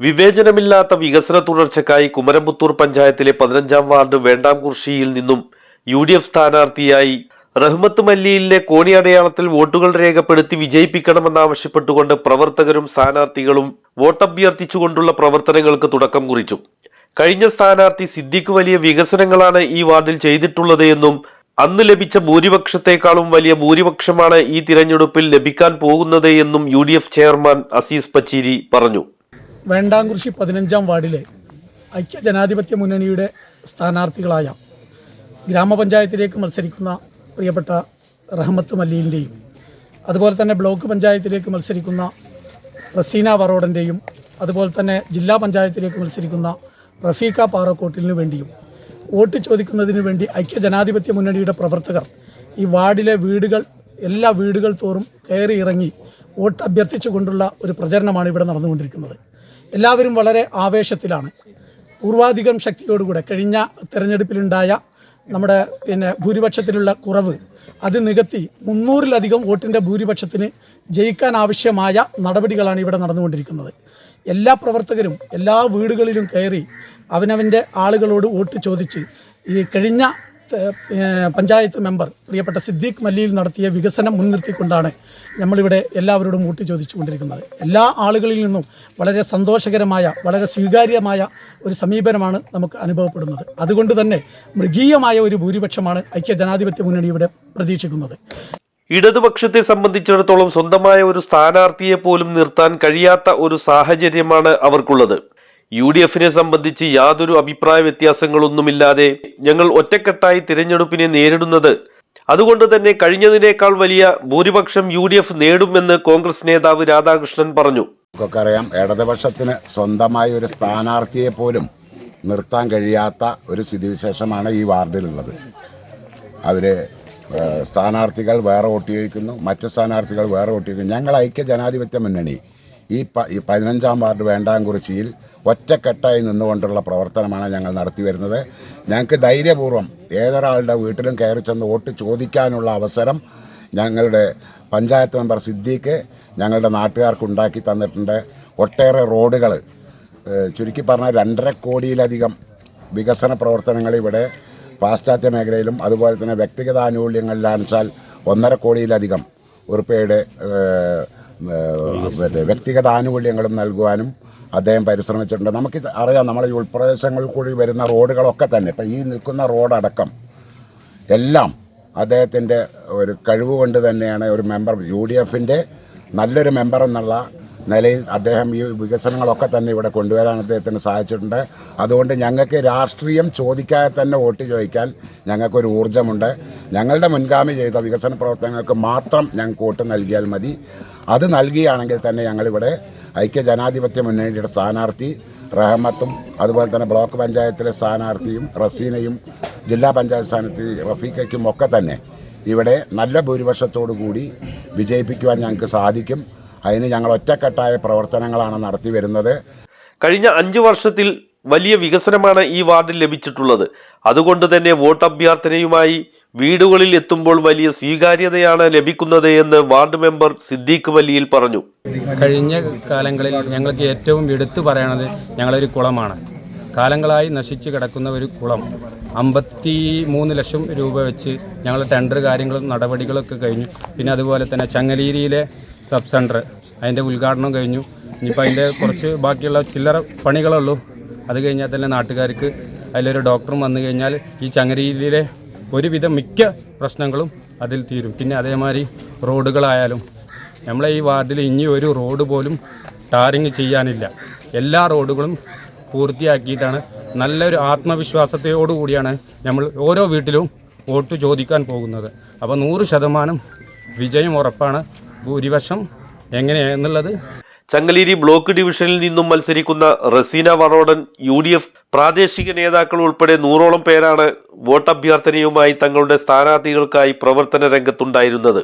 വിവേചനമില്ലാത്ത വികസന തുടർച്ചയ്ക്കായി കുമരംപുത്തൂർ പഞ്ചായത്തിലെ പതിനഞ്ചാം വാർഡ് വേണ്ടാംകുർശിയിൽ നിന്നും യു ഡി എഫ് സ്ഥാനാർത്ഥിയായി റഹ്മത്ത് മല്ലിയിലെ കോണി അടയാളത്തിൽ വോട്ടുകൾ രേഖപ്പെടുത്തി വിജയിപ്പിക്കണമെന്നാവശ്യപ്പെട്ടുകൊണ്ട് പ്രവർത്തകരും സ്ഥാനാർത്ഥികളും വോട്ടഭ്യർത്ഥിച്ചുകൊണ്ടുള്ള പ്രവർത്തനങ്ങൾക്ക് തുടക്കം കുറിച്ചു. കഴിഞ്ഞ സ്ഥാനാർത്ഥി സിദ്ദിഖ് വലിയ വികസനങ്ങളാണ് ഈ വാർഡിൽ ചെയ്തിട്ടുള്ളത് എന്നും അന്ന് ലഭിച്ച ഭൂരിപക്ഷത്തെക്കാളും വലിയ ഭൂരിപക്ഷമാണ് ഈ തിരഞ്ഞെടുപ്പിൽ ലഭിക്കാൻ പോകുന്നത് എന്നും യു ചെയർമാൻ അസീസ് പച്ചീരി പറഞ്ഞു. വേണ്ടാംകുറിശി പതിനഞ്ചാം വാർഡിലെ ഐക്യ ജനാധിപത്യ മുന്നണിയുടെ സ്ഥാനാർത്ഥികളായ ഗ്രാമപഞ്ചായത്തിലേക്ക് മത്സരിക്കുന്ന പ്രിയപ്പെട്ട റഹ്മത്ത് മല്ലിയിന്റെയും അതുപോലെ തന്നെ ബ്ലോക്ക് പഞ്ചായത്തിലേക്ക് മത്സരിക്കുന്ന റസീന വറോഡന്റെയും അതുപോലെ തന്നെ ജില്ലാ പഞ്ചായത്തിലേക്ക് മത്സരിക്കുന്ന റഫീഖ പാറക്കോട്ടിലിനു വേണ്ടിയും വോട്ട് ചോദിക്കുന്നതിന് വേണ്ടി ഐക്യ ജനാധിപത്യ മുന്നണിയുടെ പ്രവർത്തകർ ഈ വാർഡിലെ വീടുകൾ എല്ലാ വീടുകൾ തോറും കയറി ഇറങ്ങി വോട്ട് അഭ്യർത്ഥിച്ചുകൊണ്ടുള്ള ഒരു പ്രചരണമാണ് ഇവിടെ നടന്നുകൊണ്ടിരിക്കുന്നത്. എല്ലാവരും വളരെ ആവേശത്തിലാണ്. പൂർവാധികം ശക്തിയോടുകൂടെ കഴിഞ്ഞ തെരഞ്ഞെടുപ്പിലുണ്ടായ നമ്മുടെ പിന്നെ ഭൂരിപക്ഷത്തിലുള്ള കുറവ് അത് നികത്തി മുന്നൂറിലധികം വോട്ടിന്റെ ഭൂരിപക്ഷത്തിന് ജയിക്കാൻ ആവശ്യമായ നടപടികളാണ് ഇവിടെ നടന്നുകൊണ്ടിരിക്കുന്നത്. എല്ലാ പ്രവർത്തകരും എല്ലാ വീടുകളിലും കയറി അവനവന്റെ ആളുകളോട് വോട്ട് ചോദിച്ച് ഈ കഴിഞ്ഞ പഞ്ചായത്ത് മെമ്പർ പ്രിയപ്പെട്ട സിദ്ദീഖ് മല്ലിയിൽ നടത്തിയ വികസനം മുൻനിർത്തിക്കൊണ്ടാണ് നമ്മളിവിടെ എല്ലാവരോടും വോട്ട് ചോദിച്ചുകൊണ്ടിരിക്കുന്നത്. എല്ലാ ആളുകളിൽ നിന്നും വളരെ സന്തോഷകരമായ വളരെ സ്വീകാര്യമായ ഒരു സമീപനമാണ് നമുക്ക് അനുഭവപ്പെടുന്നത്. അതുകൊണ്ട് തന്നെ മൃഗീയമായ ഒരു ഭൂരിപക്ഷമാണ് ഐക്യ ജനാധിപത്യ മുന്നണി ഇവിടെ പ്രതീക്ഷിക്കുന്നത്. ഇടതുപക്ഷത്തെ സംബന്ധിച്ചിടത്തോളം സ്വന്തമായ ഒരു സ്ഥാനാർത്ഥിയെ പോലും നിർത്താൻ കഴിയാത്ത ഒരു സാഹചര്യമാണ് അവർക്കുള്ളത്. യു ഡി എഫിനെ സംബന്ധിച്ച് യാതൊരു അഭിപ്രായ വ്യത്യാസങ്ങളൊന്നുമില്ലാതെ ഞങ്ങൾ ഒറ്റക്കെട്ടായി തിരഞ്ഞെടുപ്പിനെ നേരിടുന്നത്. അതുകൊണ്ട് തന്നെ കഴിഞ്ഞതിനേക്കാൾ വലിയ ഭൂരിപക്ഷം യു ഡി എഫ് നേടുമെന്ന് കോൺഗ്രസ് നേതാവ് രാധാകൃഷ്ണൻ പറഞ്ഞു. നമുക്കൊക്കെ അറിയാം ഇടതുപക്ഷത്തിന് സ്വന്തമായ ഒരു സ്ഥാനാർത്ഥിയെ പോലും നിർത്താൻ കഴിയാത്ത ഒരു സ്ഥിതിവിശേഷമാണ് ഈ വാർഡിലുള്ളത്. അവർ സ്ഥാനാർത്ഥികൾ വേറെ വോട്ട് ചോദിക്കുന്നു മറ്റ് സ്ഥാനാർത്ഥികൾ വേറെ വോട്ട് ചോദിക്കുന്നു. ഞങ്ങൾ ഐക്യ ജനാധിപത്യ മുന്നണി ഈ പതിനഞ്ചാം വാർഡ് വേണ്ടാംകുറിച്ചിയിൽ ഒറ്റക്കെട്ടായി നിന്നുകൊണ്ടുള്ള പ്രവർത്തനമാണ് ഞങ്ങൾ നടത്തി വരുന്നത്. ഞങ്ങൾക്ക് ധൈര്യപൂർവം ഏതൊരാളുടെ വീട്ടിലും കയറി ചെന്ന് വോട്ട് ചോദിക്കാനുള്ള അവസരം ഞങ്ങളുടെ പഞ്ചായത്ത് മെമ്പർ സിദ്ദീഖ് ഞങ്ങളുടെ നാട്ടുകാർക്ക് ഉണ്ടാക്കി തന്നിട്ടുണ്ട്. ഒട്ടേറെ റോഡുകൾ ചുരുക്കി പറഞ്ഞാൽ രണ്ടര കോടിയിലധികം വികസന പ്രവർത്തനങ്ങൾ ഇവിടെ പാശ്ചാത്യ മേഖലയിലും അതുപോലെ തന്നെ വ്യക്തിഗത ആനുകൂല്യങ്ങളിലാണെച്ചാൽ ഒന്നര കോടിയിലധികം ഉറുപ്പയുടെ വ്യക്തിഗത ആനുകൂല്യങ്ങളും നൽകുവാനും അദ്ദേഹം പരിശ്രമിച്ചിട്ടുണ്ട്. നമുക്ക് അറിയാം നമ്മളെ ഈ ഉൾപ്രദേശങ്ങളിൽ കൂടി വരുന്ന റോഡുകളൊക്കെ തന്നെ. ഇപ്പം ഈ നിൽക്കുന്ന റോഡടക്കം എല്ലാം അദ്ദേഹത്തിന്റെ ഒരു കഴിവ് കൊണ്ട് തന്നെയാണ് ഒരു മെമ്പർ യു ഡി എഫിന്റെ നല്ലൊരു മെമ്പർ എന്നുള്ള നിലയിൽ അദ്ദേഹം ഈ വികസനങ്ങളൊക്കെ തന്നെ ഇവിടെ കൊണ്ടുവരാൻ അദ്ദേഹത്തിന് സാധിച്ചിട്ടുണ്ട്. അതുകൊണ്ട് ഞങ്ങൾക്ക് രാഷ്ട്രീയം ചോദിക്കാതെ തന്നെ വോട്ട് ചോദിക്കാൻ ഞങ്ങൾക്കൊരു ഊർജമുണ്ട്. ഞങ്ങളുടെ മുൻഗാമി ചെയ്ത വികസന പ്രവർത്തനങ്ങൾക്ക് മാത്രം ഞങ്ങൾക്ക് വോട്ട് നൽകിയാൽ മതി. അത് നൽകിയാണെങ്കിൽ തന്നെ ഞങ്ങളിവിടെ ഐക്യ ജനാധിപത്യ മുന്നണിയുടെ സ്ഥാനാർത്ഥി റഹമത്തും അതുപോലെ തന്നെ ബ്ലോക്ക് പഞ്ചായത്തിലെ സ്ഥാനാർത്ഥിയും റസീനയും ജില്ലാ പഞ്ചായത്ത് സ്ഥാനാർത്ഥി റഫീഖയ്ക്കും ഒക്കെ തന്നെ ഇവിടെ നല്ല ഭൂരിപക്ഷത്തോടു കൂടി വിജയിപ്പിക്കുവാൻ ഞങ്ങൾക്ക് സാധിക്കും. അതിന് ഞങ്ങൾ ഒറ്റക്കെട്ടായ പ്രവർത്തനങ്ങളാണ് നടത്തി വരുന്നത്. കഴിഞ്ഞ അഞ്ചു വർഷത്തിൽ വലിയ വികസനമാണ് ഈ വാർഡിൽ ലഭിച്ചിട്ടുള്ളത്. അതുകൊണ്ട് തന്നെ വോട്ട് അഭ്യർത്ഥനയുമായി വീടുകളിൽ എത്തുമ്പോൾ വലിയ സ്വീകാര്യതയാണ് ലഭിക്കുന്നത് എന്ന് വാർഡ് മെമ്പർ സിദ്ദീഖ് വലിയിൽ പറഞ്ഞു. കഴിഞ്ഞ കാലങ്ങളിൽ ഞങ്ങൾക്ക് ഏറ്റവും എടുത്തു പറയണത് ഞങ്ങളൊരു കുളമാണ്. കാലങ്ങളായി നശിച്ചു കിടക്കുന്ന ഒരു കുളം. അമ്പത്തി മൂന്ന് ലക്ഷം രൂപ വെച്ച് ഞങ്ങൾ ടെൻഡർ കാര്യങ്ങളും നടപടികളൊക്കെ കഴിഞ്ഞു. പിന്നെ അതുപോലെ തന്നെ ചങ്ങലേരിയിലെ സബ് സെന്റർ അതിന്റെ ഉദ്ഘാടനം കഴിഞ്ഞു. ഇനിയിപ്പോൾ അതിന്റെ കുറച്ച് ബാക്കിയുള്ള ചില്ലറ പണികളുള്ളൂ അത് കഴിഞ്ഞാൽ തന്നെ നാട്ടുകാർക്ക് അതിലൊരു ഡോക്ടറും വന്നു കഴിഞ്ഞാൽ ഈ ചങ്ങരയിലെ ഒരുവിധം മിക്ക പ്രശ്നങ്ങളും അതിൽ തീരും. പിന്നെ അതേമാതിരി റോഡുകളായാലും നമ്മളെ ഈ വാർഡിൽ ഇനി ഒരു റോഡ് പോലും ടാറിങ് ചെയ്യാനില്ല. എല്ലാ റോഡുകളും പൂർത്തിയാക്കിയിട്ടാണ് നല്ലൊരു ആത്മവിശ്വാസത്തോടു കൂടിയാണ് നമ്മൾ ഓരോ വീട്ടിലും വോട്ട് ചോദിക്കാൻ പോകുന്നത്. അപ്പോൾ നൂറ് ശതമാനം വിജയം ഉറപ്പാണ് ഭൂരിപക്ഷം എങ്ങനെയാണെന്നുള്ളത് ചങ്ങലേരി ബ്ലോക്ക് ഡിവിഷനിൽ നിന്നും മത്സരിക്കുന്ന Raseena Varodan U D F പ്രാദേശിക നേതാക്കൾ ഉൾപ്പെടെ നൂറോളം പേരാണ് വോട്ടഭ്യർത്ഥനയുമായി തങ്ങളുടെ സ്ഥാനാർത്ഥികൾക്കായി പ്രവർത്തന രംഗത്തുണ്ടായിരുന്നത്.